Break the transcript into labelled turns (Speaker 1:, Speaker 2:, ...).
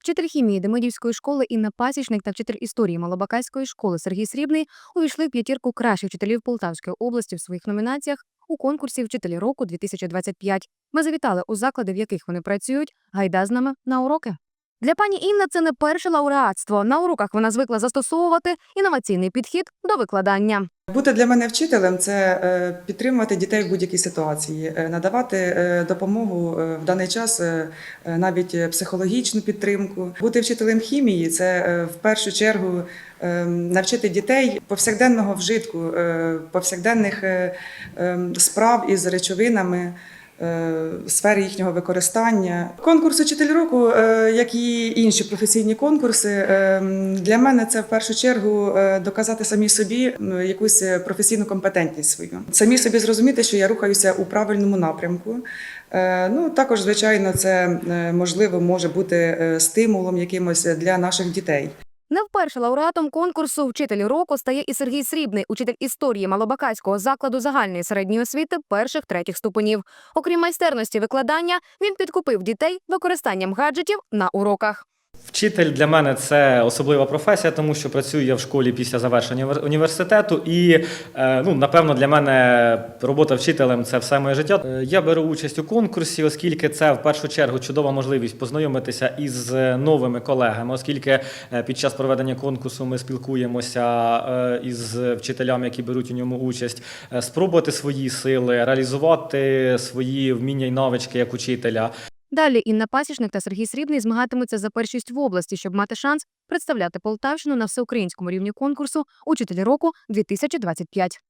Speaker 1: Вчитель хімії Демидівської школи Інна Пасічник та вчитель історії Малобакайської школи Сергій Срібний увійшли в п'ятірку кращих вчителів Полтавської області в своїх номінаціях у конкурсі Вчителі року 2025. Ми завітали у заклади, в яких вони працюють. Гайда з нами на уроки. Для пані Інни це не перше лауреатство. На уроках вона звикла застосовувати інноваційний підхід до викладання.
Speaker 2: Бути для мене вчителем це е, підтримувати дітей в будь-якій ситуації, е, надавати е, допомогу в даний час, навіть психологічну підтримку. Бути вчителем хімії це в першу чергу навчити дітей повсякденного вжитку, повсякденних е, е, справ із речовинами. Е, Сфері їхнього використання конкурс учитель року, е, як і інші професійні конкурси, е, для мене це в першу чергу доказати самі собі ну, якусь професійну компетентність свою. Самі собі зрозуміти, що я рухаюся у правильному напрямку. Ну також, звичайно, це можливо може бути стимулом якимось для наших дітей.
Speaker 1: Не вперше лауреатом конкурсу Вчитель року стає і Сергій Срібний, учитель історії Малобакайського закладу загальної середньої освіти перших третіх ступенів. Окрім майстерності викладання, він підкупив дітей використанням гаджетів на уроках.
Speaker 3: Вчитель для мене це особлива професія, тому що працюю я в школі після завершення університету, і е, ну напевно для мене робота вчителем це все моє життя. Е, Я беру участь у конкурсі, оскільки це в першу чергу чудова можливість познайомитися із е, новими колегами, оскільки під час проведення конкурсу ми спілкуємося із вчителями, які беруть у ньому участь, спробувати свої сили, реалізувати свої вміння і навички як учителя.
Speaker 1: Далі Інна Пасічник та Сергій Срібний змагатимуться за першість в області, щоб мати шанс представляти Полтавщину на всеукраїнському рівні конкурсу Учитель року 2025.